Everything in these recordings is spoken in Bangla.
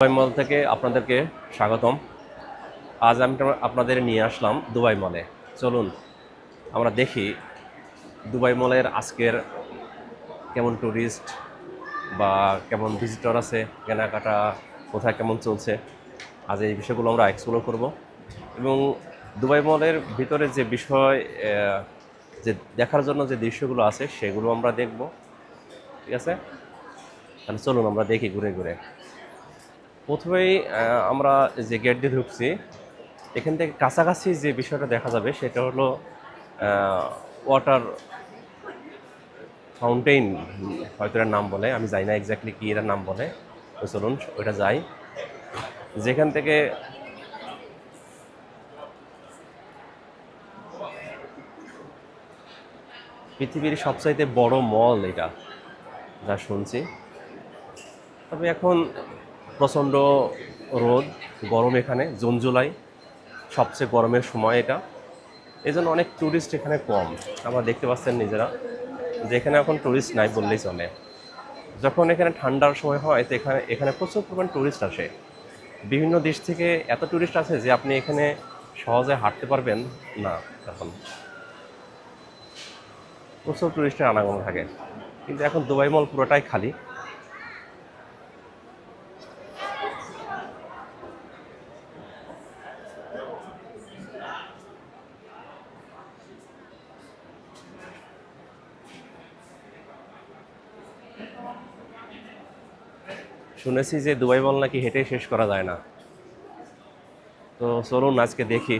দুবাই মল থেকে আপনাদেরকে স্বাগতম। আজ আমি আপনাদের নিয়ে আসলাম দুবাই মলে। চলুন, আমরা দেখি দুবাই মলের আজকের কেমন ট্যুরিস্ট বা কেমন ভিজিটর আছে, কেনাকাটা কোথায় কেমন চলছে। আজ এই বিষয়গুলো আমরা এক্সপ্লোর করব। এবং দুবাই মলের ভিতরে যে বিষয় যে দেখার জন্য যে দৃশ্যগুলো আছে, সেগুলো আমরা দেখব। ঠিক আছে? তাহলে চলুন আমরা দেখি ঘুরে ঘুরে। প্রথমেই আমরা যে গেট দিয়ে ঢুকছি, এখান থেকে কাছাকাছি যে বিষয়টা দেখা যাবে সেটা হলো ওয়াটার ফাউন্টেইন হয়তো এটার নাম বলে, আমি জানি না এক্স্যাক্টলি কী এটার নাম বলে। তো চলুন, ওইটা যাই। যেখান থেকে পৃথিবীর সবচাইতে বড় মল এটা, যা শুনছি। তবে এখন প্রচণ্ড রোদ, গরম এখানে, জুন, জুলাই, সবচেয়ে গরমের সময় এটা। এই জন্য অনেক ট্যুরিস্ট এখানে কম। আপনারা দেখতে পাচ্ছেন নিজেরা যে এখানে এখন ট্যুরিস্ট নাই বললেই চলে। যখন এখানে ঠান্ডার সময় হয়, তো এখানে এখানে প্রচুর পরিমাণ ট্যুরিস্ট আসে। বিভিন্ন দেশ থেকে এত ট্যুরিস্ট আছে যে আপনি এখানে সহজে হাঁটতে পারবেন না এখন। প্রচুর ট্যুরিস্টের আনাগোনা থাকে। কিন্তু এখন দুবাই মল পুরোটাই খালি। শুনেছি যে দুবাই মল নাকি হেঁটে শেষ করা যায় না। তো চলুন আজকে দেখি,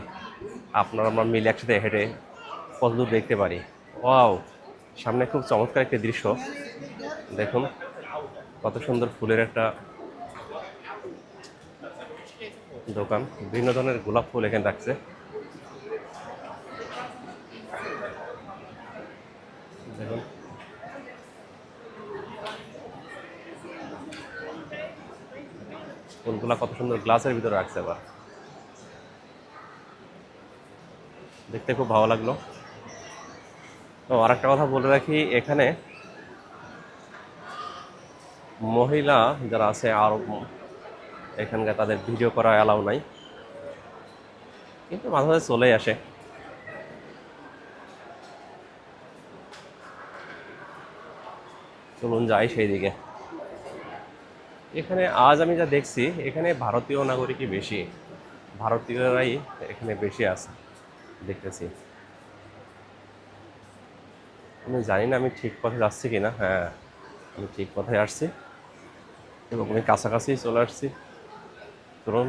আপনারা আমরা মিলে একসাথে হেঁটে কতদূর দেখতে পারি। ওয়াও, সামনে খুব চমৎকার একটি দৃশ্য। দেখুন, কত সুন্দর ফুলের একটা দোকান। বিভিন্ন ধরনের গোলাপ ফুল এখানে রাখছে। দেখুন ফুলগুলা কত সুন্দর গ্লাসের ভিতরে রাখছে আবার। দেখতে খুব ভালো লাগল। তো আর একটা কথা বলে রাখি, এখানে মহিলা যারা আছে আর এখানকার তাদের ভিডিও করা অ্যালাউ নাই। কিন্তু মাঝে মাঝে চলেই আসে। চলুন যাই সেই দিকে এখানে আজ আমি যা দেখছি, এখানে ভারতীয় নাগরিকই বেশি। ভারতীয়রাই এখানে বেশি আছে, দেখতেছি। আমি জানি না আমি ঠিক পথে যাচ্ছি কিনা হ্যাঁ আমি ঠিক পথে আসছি এবং আমি কাছাকাছি চলে আসছি। ধরুন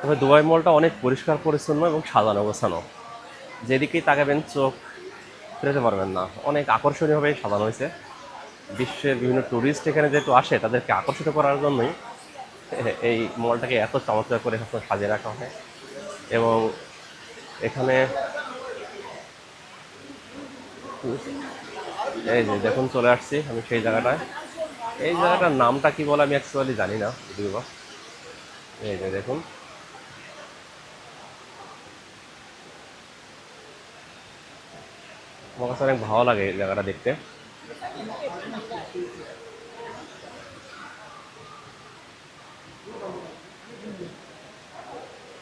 তবে দুবাই মলটা অনেক পরিষ্কার, পরিচ্ছন্ন এবং সাজানো, গোছানো। যেদিকেই তাকাবেন চোখ ফেরাতে পারবেন না। অনেক আকর্ষণীয়ভাবে সাজানো হয়েছে। বিশ্বের বিভিন্ন ট্যুরিস্ট এখানে যেহেতু আসে, তাদেরকে আকর্ষিত করার জন্যই এই মলটাকে এত চমৎকার করে সবসময় সাজিয়ে রাখা হয়। এবং এখানে এই যে দেখুন চলে আসছি আমি সেই জায়গাটায়। এই জায়গাটার নামটা কি বলে আমি অ্যাকচুয়ালি জানি না। এই যে দেখুন। আমার কাছে অনেক ভালো লাগে এই জায়গাটা দেখতে।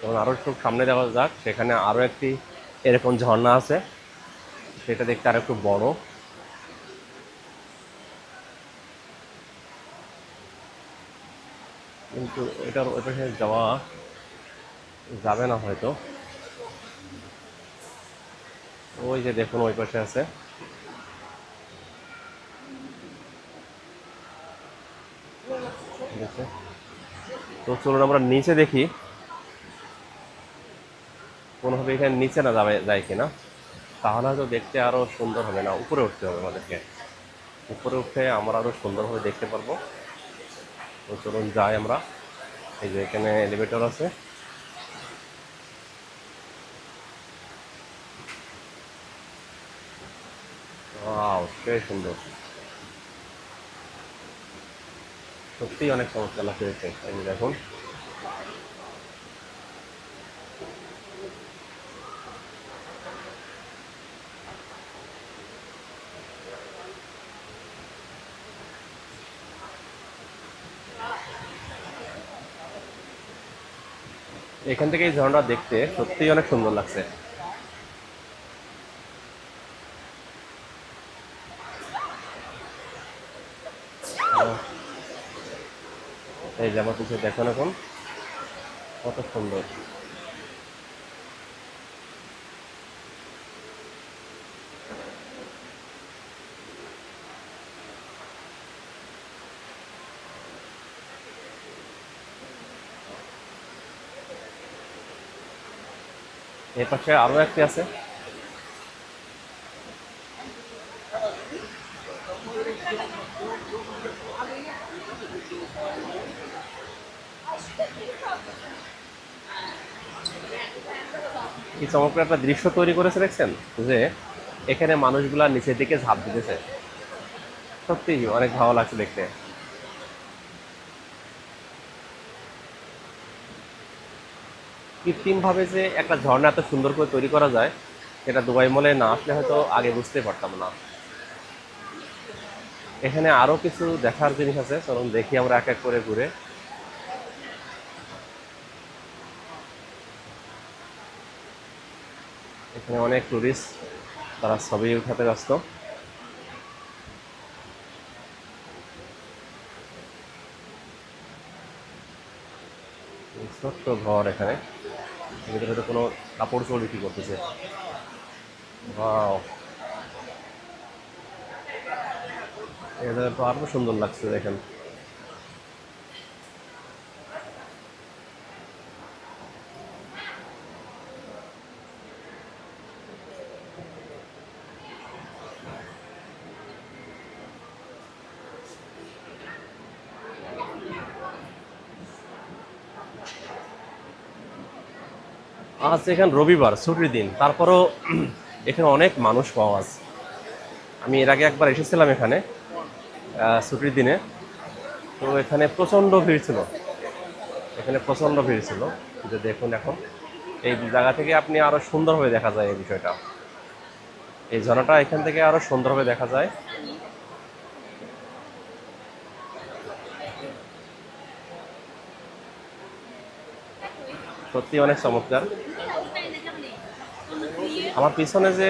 এবং আরও একটু সামনে যাওয়া যাক, সেখানে আরও একটি এরকম ঝর্ণা আছে, সেটা দেখতে আর একটু বড়। কিন্তু এটার ওই যাওয়া যাবে না হয়তো। ওই যে দেখুন, ওই পাশে আছে। ঠিক আছে তো চলুন, আমরা নিচে দেখি। কোনোভাবে এখানে নিচে না যাবে যায় কিনা। তাহলে হয়তো দেখতে আরও সুন্দর হবে না। উপরে উঠতে হবে আমাদেরকে। উপরে উঠে আমরা আরও সুন্দরভাবে দেখতে পারব। তো চলুন, যাই আমরা। এই যে এখানে এলিভেটর আছে। ওয়াও সুন্দর। সত্যি অনেক সমস্যা লাগছে এই যে দেখুন। এখান থেকে এই ঝর্ণা দেখতে সত্যিই অনেক সুন্দর লাগছে। এই যে আমার পিছিয়ে দেখুন এখন কত সুন্দর। এর পাশে আরও একটি আছে। কি চমৎকার একটা দৃশ্য তৈরি করেছে, দেখছেন? যে এখানে মানুষগুলা নিচের দিকে ঝাঁপ দিতেছে। সত্যি, অনেক ভালো লাগছে দেখতে। কৃত্রিমভাবে যে একটা ঝর্ণা এত সুন্দর করে তৈরি করা যায়, সেটা দুবাই মলে না আসলে হয়তো আগে বুঝতে পারতাম না। এখানে আরও কিছু দেখার জিনিস আছে, চলুন দেখি আমরা এক এক করে ঘুরে। এখানে অনেক টুরিস্ট তারা ছবি উঠাতে ব্যস্ত। ছোট্ট ঘর এখানে। ভিতরে তো কোনো কাপড় চোপড় বিক্রি করতেছে। Wow. এটা তো আরও সুন্দর লাগছে দেখেন। আজ এখানে রবিবার, ছুটির দিন। তারপরও এখানে অনেক মানুষ পাওয়া আমি এর আগে একবার এসেছিলাম এখানে। ছুটির দিনে। তো এখানে প্রচণ্ড ভিড় ছিল। এখানে প্রচণ্ড ভিড় ছিল। যে দেখুন এখন, এই জায়গা থেকে আপনি আরও সুন্দরভাবে দেখা যায় এই বিষয়টা। এই ঝর্ণাটা এখান থেকে আরও সুন্দরভাবে দেখা যায়। সত্যি অনেক চমৎকার। আমার পিছনে যে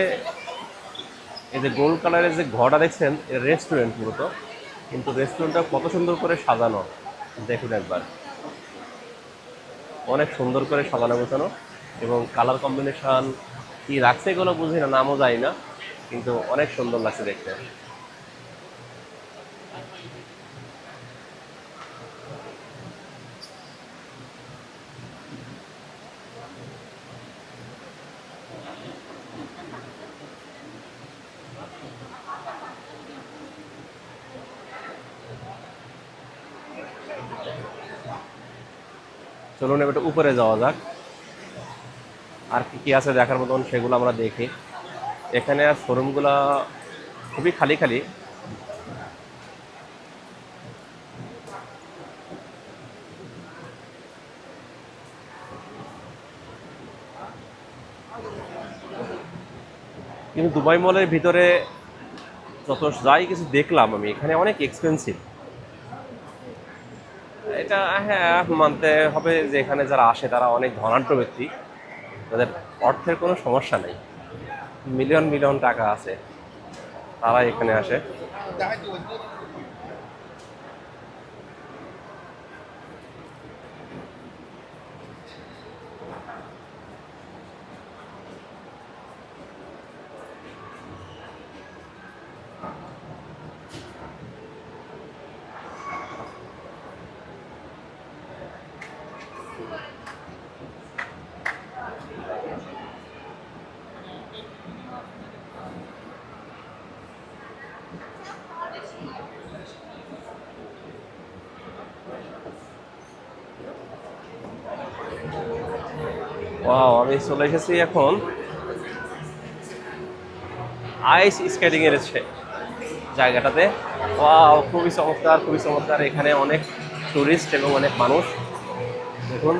এই যে গোল্ড কালারের যে ঘরটা দেখছেন রেস্টুরেন্ট মূলত। কিন্তু রেস্টুরেন্টটা কত সুন্দর করে সাজানো, দেখুন একবার। অনেক সুন্দর করে সাজানো গোছানো এবং কালার কম্বিনেশন কি রাখছে এগুলো বুঝি না, নামও যায় না, কিন্তু অনেক সুন্দর লাগছে দেখতে। চলুন এবার উপরে যাওয়া যাক। আর কি কি আছে দেখার মতন সেগুলো আমরা দেখি। এখানে আর শোরুমগুলো খুবই খালি খালি। কিন্তু দুবাই মলের ভিতরে যত যাই কিছু দেখলাম আমি, এখানে অনেক এক্সপেন্সিভ হ্যাঁ মানতে হবে যে এখানে যারা আসে, তারা অনেক ধনাঢ্য ব্যক্তি। তাদের অর্থের কোনো সমস্যা নেই। মিলিয়ন মিলিয়ন টাকা আছে। তারাই এখানে আসে। ওয়াও আমি চলে এসেছি এখন আইস স্কেটিং এর জায়গাটাতে। ওয়াও খুবই চমৎকার খুবই চমৎকার। এখানে অনেক টুরিস্ট এবং অনেক মানুষ। দেখুন।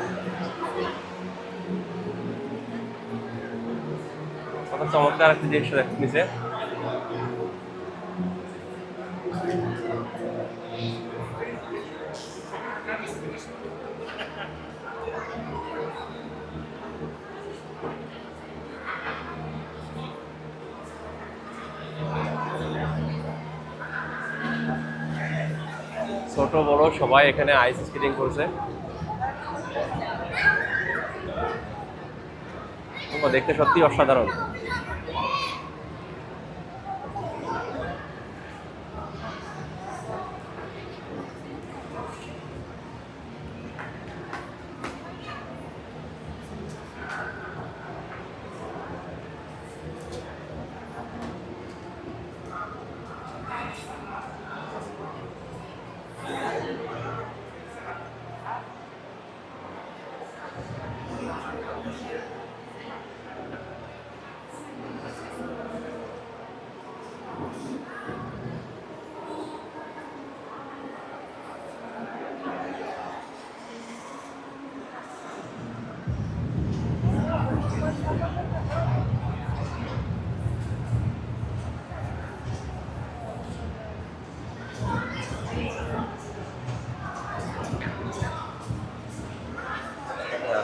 চমৎকার একটা জিনিস দেখতে ছোট বড় সবাই এখানে আইস স্কেটিং করছে। দেখতে সত্যি অসাধারণ।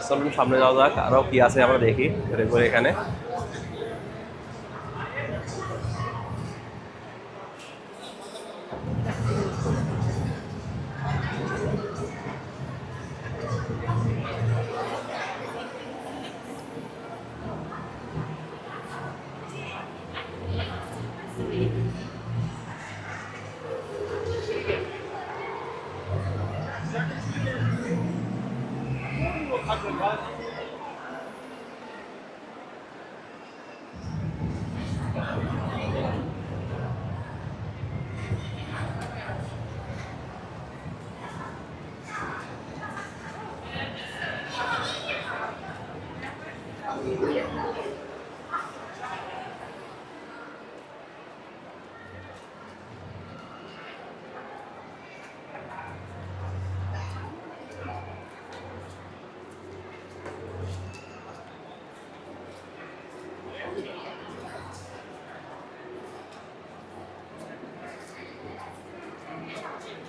চলুন সামনে যাওয়া যাক আরও কি আছে আমরা দেখি ঘুরে ঘুরে এখানে।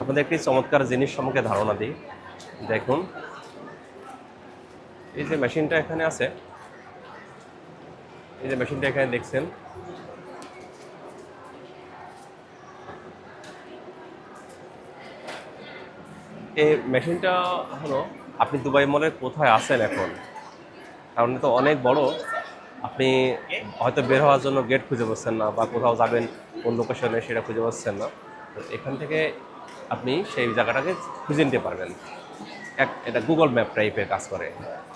আপনাদের একটি চমৎকার জিনিস সম্পর্কে ধারণা দিই। দেখুন। এই যে মেশিনটা এখানে আছে, এই যে মেশিনটা এখানে দেখছেন। এই মেশিনটা হলো, আপনি দুবাই মলের কোথায় আছেন এখন? কারণ তো অনেক বড়। আপনি হয়তো বের হওয়ার জন্য গেট খুঁজে পাচ্ছেন না বা কোথাও যাবেন, কোন লোকেশনে সেটা খুঁজে পাচ্ছেন না। তো এখান থেকে আপনি সেই জায়গাটাকে খুঁজে নিতে পারবেন এক, এটা গুগল ম্যাপ টাইপের কাজ করে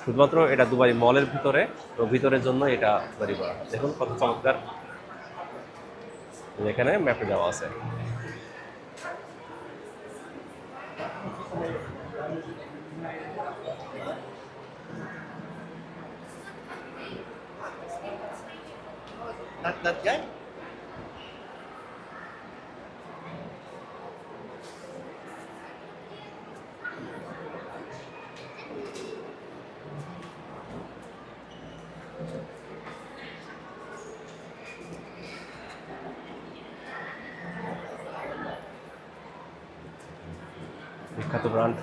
শুধুমাত্র এটা দুবাই মলের ভিতরে তো ভিতরের জন্য এটা তৈরি করা হয়। দেখুন কত চমৎকার এখানে ম্যাপে দেওয়া আছে That that guy? বিখ্যাত ব্র্যান্ড